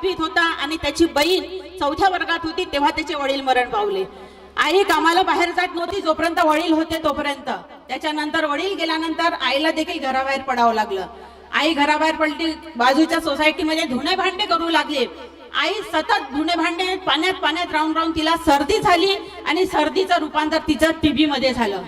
सातवीत होता आणि त्याची बहीण चौथ्या वर्गात होती तेव्हा त्याचे वडील मरण पावले. आई कामाला बाहेर जात नव्हती जोपर्यंत वडील होते तोपर्यंत. त्याच्यानंतर वडील गेल्यानंतर आईला देखील घराबाहेर पडावं लागलं. आई घराबाहेर पडली बाजूच्या सोसायटीमध्ये धुणे भांडे करू लागले. आई सतत धुणे भांडे पाण्यात पाण्यात राहून राहून तिला सर्दी झाली आणि सर्दीचं रूपांतर तिचं टीबी मध्ये झालं.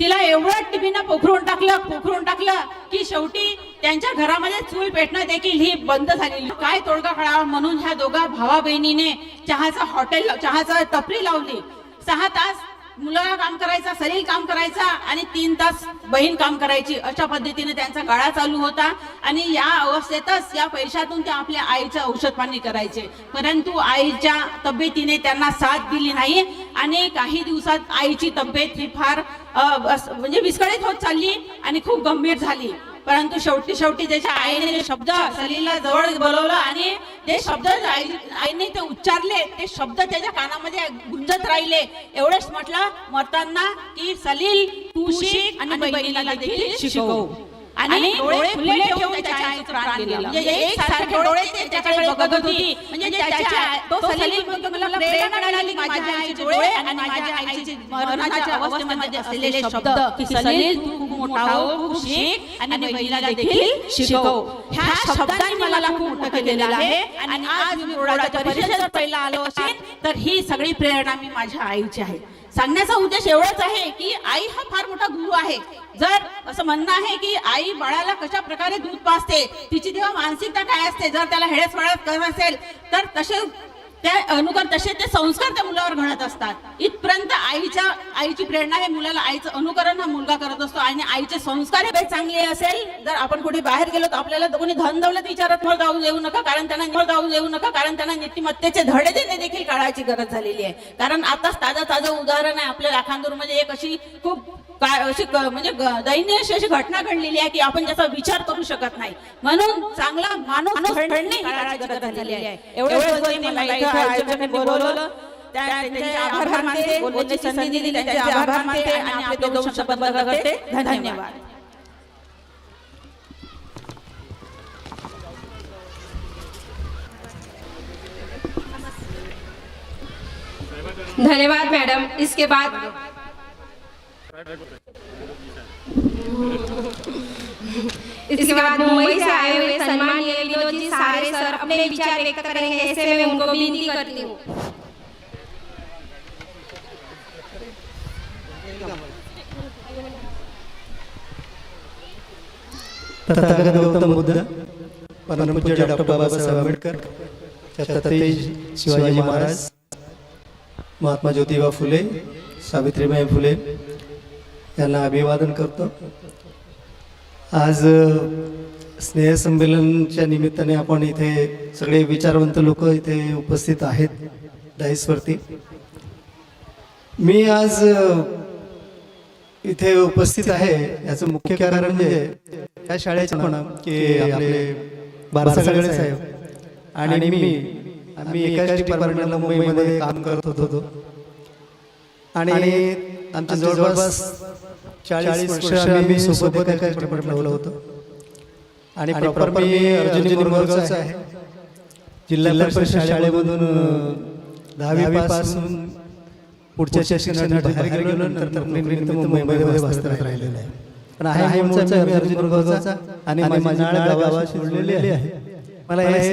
तिला एवढं टिबीनं पोखरून टाकलं पोखरून टाकलं की शेवटी त्यांच्या घरामध्ये चूल पेटणं देखील ही बंद झालेली. काय तोडगा काढावा म्हणून ह्या दोघा भावा बहिणीने चहाचा हॉटेल चहाचा टपरी लावली. सहा तास मुलगा काम करायचा सलील काम करायचा आणि तीन तास बहीण काम करायची. अशा पद्धतीने त्यांचा गळा चालू होता आणि या अवस्थेतच या पैशातून ते आपल्या आईचं औषध पाणी करायचे. परंतु आईच्या तब्येतीने त्यांना साथ दिली नाही आणि काही दिवसात आईची तब्येत ही फार म्हणजे विस्कळीत होत चालली आणि खूप गंभीर झाली. परंतु शेवटी शेवटी त्याच्या आईने जे शब्द सलीलला जवळ बोलवलं आणि ते शब्द आई- आईने ते उच्चारले ते शब्द त्याच्या कानामध्ये गुंजत राहिले. एवढेच म्हटलं मरताना की सलील तू शिक आणि बहिणीला देखील शिकवू. आणि डोळे खुले ठेवून त्याच्या आईचं प्राण गेलं. म्हणजे एक सारखे डोळे ते त्याच्याकडे बघत होती. म्हणजे त्याच्या तो सलील म्हणतो मला प्रेरणा मिळाली माझ्या आईचे डोळे आणि माझ्या आईचे मरणाच्या अवस्थेमध्ये असलेले शब्द की सलील तू खूप मोठा हो खूप शिक आणि बहिणीला देखील शिकव ह्या शब्दांनी मला खूप मोठं केलेलं आहे. आणि आज मी बोर्डाच्या परिषदेत पहिला आलो असेल तर ही सगळी प्रेरणा मी माझ्या आईची आहे. सांगण्याचा उद्देश एवढाच आहे की आई हा फार मोठा गुरु आहे. जर असं म्हणणं आहे की आई बाळाला कशा प्रकारे दूध पाजते तिची तेव्हा मानसिकता काय असते? जर त्याला हेळस करत असेल तर तसे त्या अनुकर तसे ते संस्कार त्या मुलावर घडत असतात. इथपर्यंत आईच्या आईची प्रेरणा हे मुलाला आईचं अनुकरण हा मुलगा करत असतो आणि आईचे संस्कार हे काही चांगले असेल जर आपण कुठे बाहेर गेलो तर आपल्याला कोणी धन दौलत विचारत मग जाऊ देऊ नका कारण त्यांना मग जाऊ देऊ नका कारण त्यांना नीतिमत्तेचे धडे देणे देखील काढायची गरज झालेली आहे. कारण आताच ताजं ताजं उदाहरण आहे आपल्या लाखांदूरमध्ये एक अशी खूप काय अशी म्हणजे दैनीय अशी अशी घटना घडलेली आहे की आपण त्याचा विचार करू शकत नाही. म्हणून चांगला माणूस घडणे काळाची गरज झालेली आहे. एवढं आयोजकांनी बोलवलं त्या- त्यांचे आभार मानते बोलण्याची संधी दिली त्यांचे आभार मानते आणि आपले दोन शब्द बंद करते धन्यवाद। धन्यवाद मैडम इसके बाद इसके बाद मुंबई से आए हुए सम्मानीय विनोद जी सारे सर अपने विचार व्यक्त करेंगे ऐसे में उनको विनती करती हूँ। तथागत गौतम बुद्ध परमपूज्य डॉक्टर बाबासाहेब आंबेडकर छत्रपती शिवाजी महाराज महात्मा ज्योतिबा फुले सावित्रीबाई फुले यांना अभिवादन करतो। आज स्नेहसंमेलनच्या निमित्ताने आपण इथे सगळे विचारवंत लोक इथे उपस्थित आहेत डाईसवरती मी आज इथे उपस्थित आहे याचं मुख्य कारण म्हणजे या शाळेचे म्हणा की आपले बारसागळे साहेब आणि मी आम्ही एकाच डिपार्टमेंटला मुंबईमध्ये काम करत होतो. आणि आमच्या जवळपास चाळीस वर्ष आम्ही सोबत एकाच डिपार्टमेंटला होतो. आणि प्रॉपर मी अर्जुनी गुरुवर्गाचा आहे जिल्हा परिषद शाळेमधून दहावी पासून पुढच्या शिक्षणासाठी बाहेर गेलो नंतर नोकरीनिमित्त मुंबईमध्ये वास्तव्यात राहिलेलं आहे. पण आहे मूळचा अर्जुन वर्गाचा आणि माझी नाळ गावात सोडलेली आहे. मला हे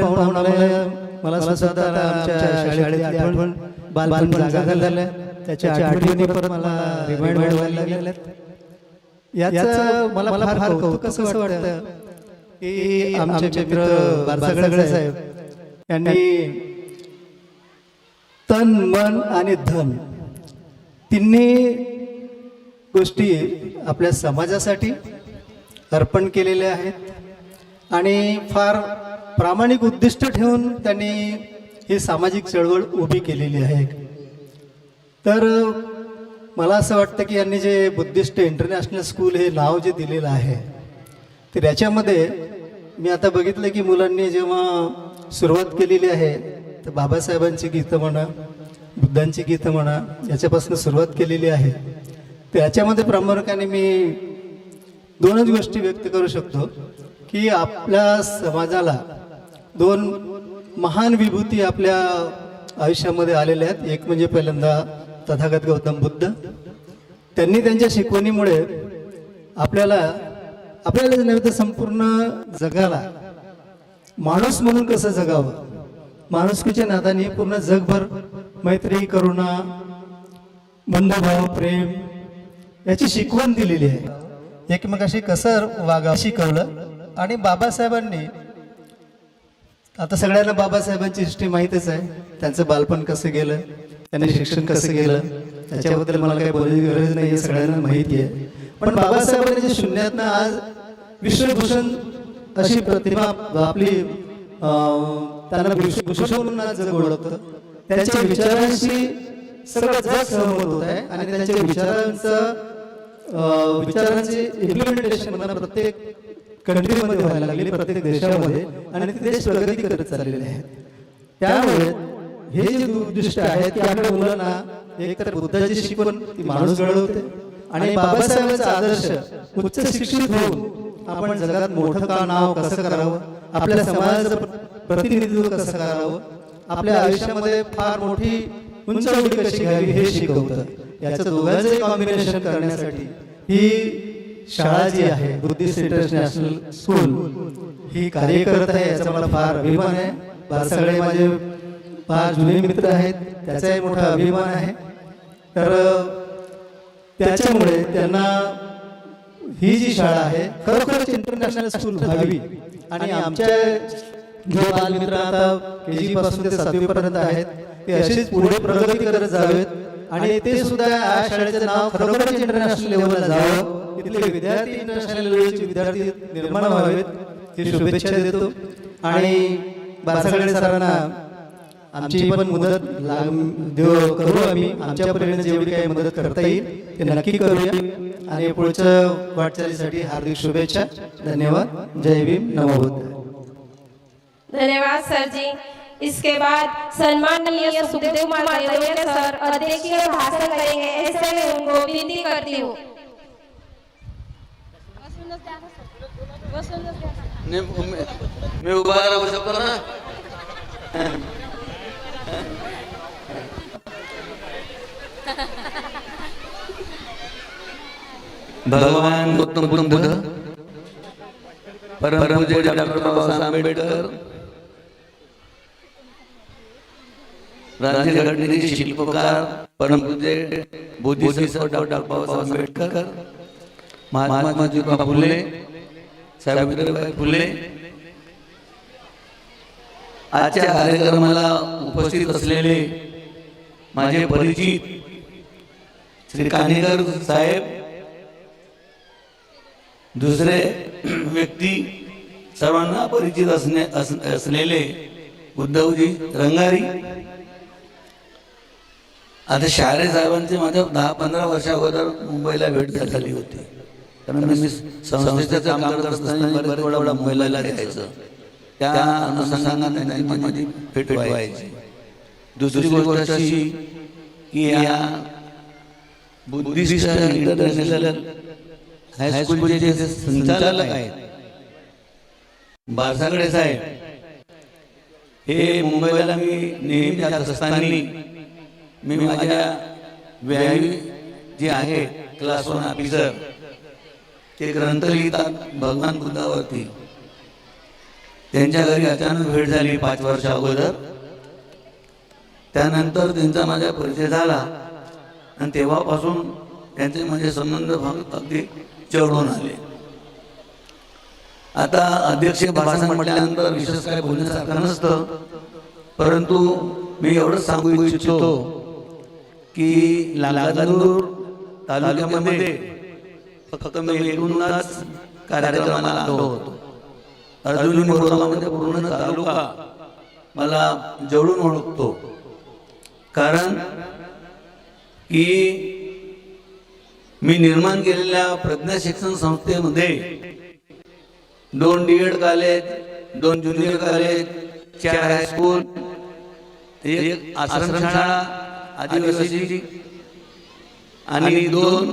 पाहून आम्हाला मला सुद्धा आमच्या शाळेतली आठवण बालपण जागा झालं. त्याच्या आठवणी परत मला रिमाइंड व्हायला लागल्यात. याचं मला फार कौतुक कसं वाटतं की आमचे मित्र बारसागळे साहेब यांनी तन मन आणि धन तिन्ही गोष्टी आपल्या समाजासाठी अर्पण केलेल्या आहेत आणि फार प्रामाणिक उद्दिष्ट ठेवून त्यांनी ही सामाजिक चळवळ उभी केलेली आहे. तर मला असं वाटतं की यांनी जे बुद्धिस्ट इंटरनॅशनल स्कूल हे नाव जे दिलेलं आहे तर याच्यामध्ये मी आता बघितलं की मुलांनी जेव्हा सुरुवात केलेली आहे तर बाबासाहेबांची गीतं म्हणा बुद्धांची गीतं म्हणा याच्यापासून सुरुवात केलेली आहे. तर याच्यामध्ये प्रामुख्याने मी दोनच गोष्टी व्यक्त करू शकतो की आपल्या समाजाला दोन महान विभूती आपल्या आयुष्यामध्ये आलेल्या आहेत. एक म्हणजे पहिल्यांदा तथागत गौतम बुद्ध. त्यांनी त्यांच्या शिकवणीमुळे आपल्याला आपल्याला नव्हे तर संपूर्ण जगाला माणूस म्हणून कसं जगावं? माणुसकीच्या नादाने पूर्ण जगभर मैत्री करुणा बंधुभाव प्रेम याची शिकवण दिलेली आहे. एकमेकाशी कसं वागा शिकवलं आणि बाबासाहेबांनी आता सगळ्यांना बाबासाहेबांची हिस्ट्री माहीतच आहे. त्यांचं बालपण कसं गेलं त्यांनी शिक्षण कसं गेलं त्याच्याबद्दल मला काही बोलायची गरज नाही हे सगळ्यांना माहिती आहे. पण बाबासाहेबांनी जे शून्यातनं आज विश्वभूषण अशी प्रतिमा आपली त्यांना विश्वभूषण म्हणून आज जग ओळखतं. त्यांच्या विचारांशी सगळं जग सहमत होत आहे आणि त्यांच्या विचारांचं विचारांची इम्प्लिमेंटेशन प्रत्येक कंट्रीमध्ये व्हायला लागली प्रत्येक देशामध्ये आणि ते देश प्रगती करत चाललेले आहेत. त्यामुळे हे जे उद्दिष्ट आहे ते आपल्या मुलांना एकतर बुद्धाची शिकवण ती माणूस घडवते आणि बाबासाहेबांचा आदर्श उच्च शिक्षित होऊन आपण जगात मोठं का नाव कसं करावं आपल्या समाजाचं प्रतिनिधित्व कसं करावं आपल्या आयुष्यामध्ये फार मोठी उंच उडी कशी घ्यावी हे शिकवतं. याचं दोघांचं कॉम्बिनेशन करण्यासाठी ही शाळा जी आहे बुद्धिस्ट इंटरनॅशनल स्कूल ही कार्य करत आहे याचा मला फार अभिमान आहे. फार सगळे माझे फार जुने मित्र आहेत त्याचाही मोठा अभिमान आहे. तर त्याच्यामुळे त्यांना ही जी शाळा आहे खरोखरच इंटरनॅशनल स्कूल व्हावी. आणि आमच्या जे बालमित्र आता के जी पासून ते सातवीपर्यंत आहेत ते अशीच पुढे प्रगती करत जावेत. आणि ते सुद्धा या शाळेचं नाव खरोखरच इंटरनॅशनल लेवलला जावं. इथले विद्यार्थी इंटरनॅशनल लेवलचे विद्यार्थी निर्माण व्हावेत. ही शुभेच्छा देतो. आणि बाळासाहेब सरांना आमची पण मदत करू आम्ही. आमच्या परीने जेवढी काही मदत करता येईल ते नक्की करूया. आणि पुढच्या वाटचालीसाठी हार्दिक शुभेच्छा. धन्यवाद. जय भीम. नमो धन्यवाद सरजी. इसके बाद सम्माननीय सुखदेव कुमार सर अध्यक्षीय भाषण करेंगे. ऐसे में उनको विनती करती हूँ. मी- उभा राहू शकतो ना? भगवान गौतम बुद्ध परमपूज्य डॉक्टर बाबासाहेब आंबेडकर राज्य घटनेचे शिल्पकार परमपूज्य बुद्धिस्ट डॉक्टर बाबासाहेब आंबेडकर महात्मा ज्योतिबा फुले सावित्रीबाई फुले. आजच्या कार्यक्रमाला उपस्थित असलेले माझे परिचित श्री कानेकर साहेब दुसरे व्यक्ती सर्वांना परिचित असणे अस- असलेले उद्धवजी रंगारी. आता शाळे साहेबांची माझ्या दहा पंधरा वर्षा अगोदर मुंबईला भेट झाली होती. कारण मी संस्थेचं काम करत असताना बरेच वेळा मुंबईला द्यायचं. त्या अनुषंगाने त्यांची माझी भेट व्हायची. दुसरी गोष्ट अशी की या बुद्धिस्ट इंटरनॅशनल हायस्कूलचे जे संचालक आहेत. बारसागडे साहेब. हे मुंबईला मी नेहमी जात असताना मी माझ्या व्यायामी जे आहे क्लास वन ऑफिसर ते ग्रंथ लिहितात भगवान बुद्धावरती. त्यांच्या घरी अचानक भेट झाली पाच वर्ष अगोदर. त्यानंतर त्यांचा माझा परिचय झाला. आणि तेव्हापासून त्यांचे माझे संबंध फक्त अगदी चढून आले. आता अध्यक्ष भाषण म्हटल्यानंतर विशेष काय बोलण्यासारखं नसतं. परंतु मी एवढंच सांगू इच्छितो की लालगंदूर तालुक्यामध्ये फक्त मी कार्यक्रमाला आलो होतो. अर्जुनी मोरगावमध्ये पूर्ण तालुका मला जवळून ओळखतो. कारण की मी निर्माण केलेल्या प्रज्ञा शिक्षण संस्थेमध्ये दोन डी एड कॉलेज दोन ज्युनियर कॉलेज चार हायस्कूल एक आश्रमशाळा आदिवासी आणि दोन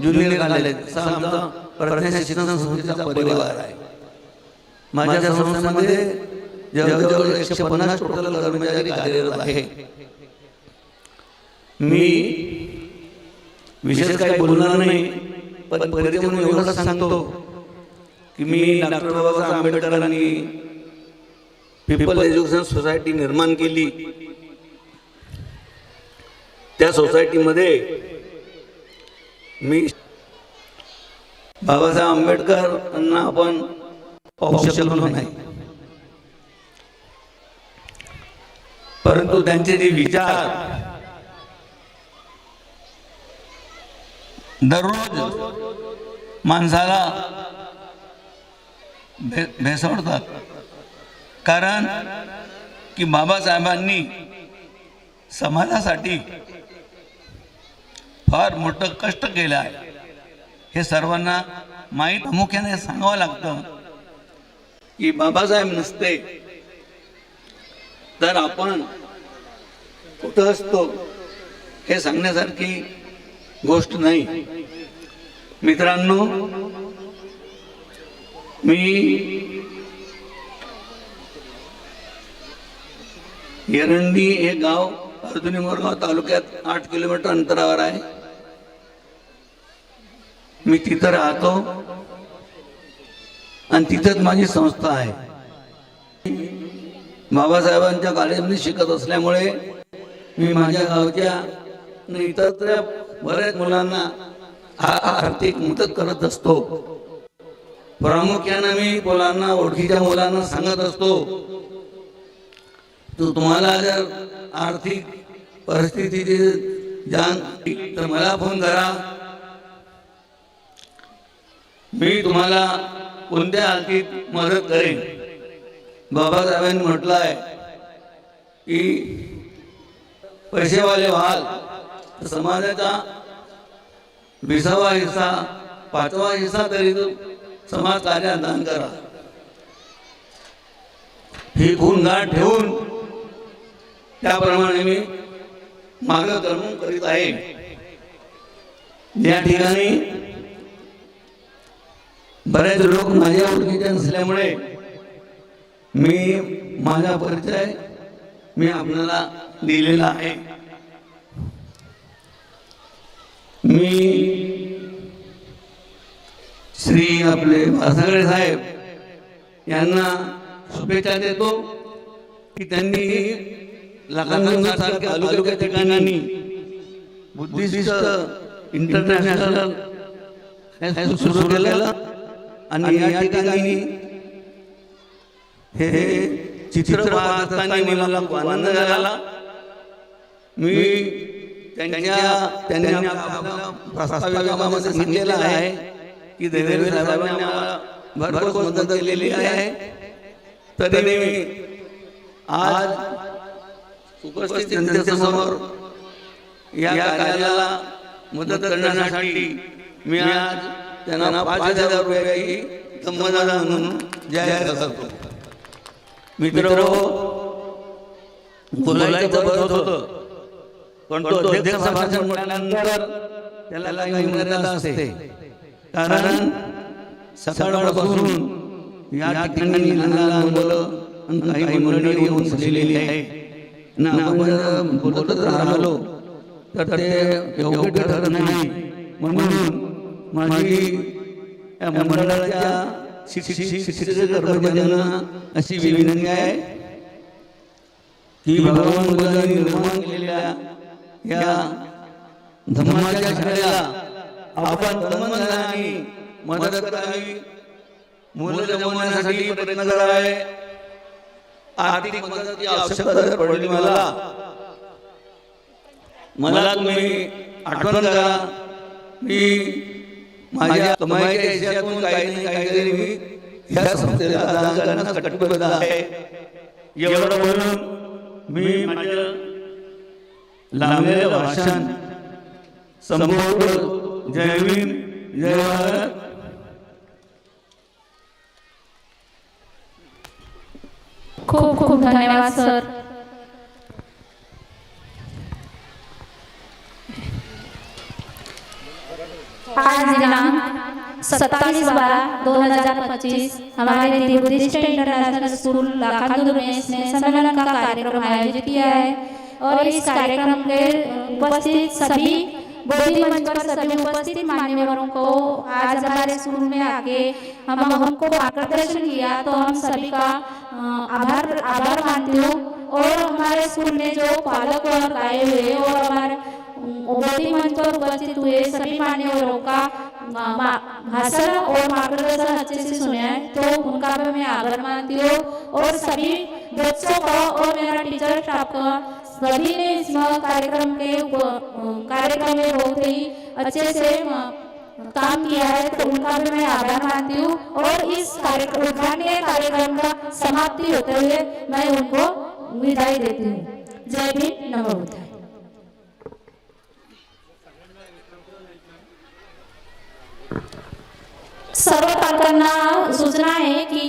ज्युनियर असा आमचा प्रज्ञा शिक्षण संस्थेचा परिवार आहे. माझ्या संस्थेमध्ये जवळजवळ एकशे पन्नास टोटल कर्मचारी कार्यरत आहे. मी विशेष काही बोलणार नाही पण परिचय एवढंच सांगतो की मी डॉक्टर बाबासाहेब आंबेडकरांनी पीपल एज्युकेशन सोसायटी निर्माण केली. त्या सोसायटीमध्ये मी बाबासाहेब आंबेडकरांना आपण पाहू शकलो नाही परंतु त्यांचे जे विचार दररोज माणसाला भे भेसवतात कारण की बाबासाहेबांनी समाजासाठी फार मोठं कष्ट केलं आहे. हे सर्वांना माहीत प्रामुख्याने सांगावं लागतं. की बाबासाहेब नसते तर आपण कुठं असतो हे सांगण्यासारखी गोष्ट नाही. मित्रांनो मी एरंडी हे गाव अर्जुनी मोरगाव तालुक्यात आठ किलोमीटर अंतरावर आहे. मी तिथं राहतो. आणि तिथंच माझी संस्था आहे. बाबासाहेबांच्या कॉलेजमध्ये शिकत असल्यामुळे मी माझ्या गावच्या इतर बऱ्याच मुलांना आर्थिक मदत करत असतो. प्रामुख्यानं मी मुलांना ओळखीच्या मुलांना सांगत असतो तू तुम्हाला जर आर्थिक परिस्थितीची जाण तर मला फोन करा. मी तुम्हाला कोणत्या आर्थिक मदत करेन? बाबासाहेबांनी म्हटलं आहे की पैसेवाले व्हाल समाजाचा विसावा हिस्सा पाचवा हिस्सा तरी तो समाज कार्यात दान करा. ही खून गाठ ठेवून त्याप्रमाणे मी मार्गक्रमण करीत आहे. या ठिकाणी बरेच लोक माझ्या ओळखीचे असल्यामुळे मी माझा परिचय मी आपल्याला दिलेला आहे. मी श्री आपले भासागळे साहेब यांना शुभेच्छा देतो की त्यांनी लखनसारख्या तालुक्याच्या ठिकाणी बुद्धिस्ट इंटरनॅशनल सुरू केलेलं. आणि या ठिकाणी हे चित्र पाहत असताना मला खूप आनंद झाला. मी त्यांच्या त्यांनी प्रस्ताविकामध्ये सांगितलेलं आहे की देवेंद्र साहेबांनी आम्हाला भरपूर मदत केलेली आहे. तरी मी आज उपस्थित जनतेसमोर या कार्याला मदत करण्यासाठी मी आज त्यांना पाच हजार रुपयाची संबंधाला म्हणून जाहीर करतो मित्र बोलायचं बरं होतं. पण तो अध्यक्ष भाषण म्हटल्यानंतर त्याला काही मर्यादा असते. कारण सकाळपासून या ठिकाणी लहान लहान मुलं काही मंडळी येऊन बसलेली आहे ना आपण बोलतच राहिलो तर ते योग्य ठरत नाही. म्हणून माझी या मंडळाच्या शिक्षक कर्मचाऱ्यांना अशी विनंती आहे की भगवान बुद्धांनी निर्माण केलेल्या या धर्माच्या शाळेला आपण तन्मनाने मदत करावी मुलं जमवण्यासाठी प्रयत्न करावे. आर्थिक मदतीची आवश्यकता पडली मला मला तुम्ही आठवण करा मी माझ्या कमाईच्या हिशोबातून काही नाही काहीतरी मी या संस्थेला दान करण्यास कटिबद्ध आहे. एवढं म्हणून मी माझं लावलेलं भाषण संपूर्ण जय भीम जय भारत. खूप खूप धन्यवाद सर. आज दिनांक सत्ताईस बारह दो हज़ार पच्चीस, हमारे इंटरनेशनल स्कूल में सम्मेलन का कार्यक्रम आयोजित किया है। और इस कार्यक्रम के उपस्थित सभी बोधि मंच पर सभी उपस्थित मान्यवरों को आज हमारे स्कूल में आके हम हमको मार्गदर्शन किया तो हम सभी का आभार आभार मानती हूँ। और हमारे स्कूल में जो पालक और आए हुए और हमारे बोधि मंच पर उपस्थित हुए सभी मान्यवरों का? भाषण और मार्गदर्शन अच्छे से सुने तो उनका भी मैं आभार मानती हूँ। और सभी बच्चों का, और मेरा टीचर स्टाफ का, सभी ने इस कार्यक्रम के कार्यक्रम में बहुत ही अच्छे से काम किया है तो उनका भी मैं आभार मानती हूँ। और इस कार्यक्रम कार्यक्रम का समाप्ति होते हुए मैं उनको विदाई देती हूँ। जय भीम, नमो बुद्धाय। सर्व पालकांना सूचना आहे की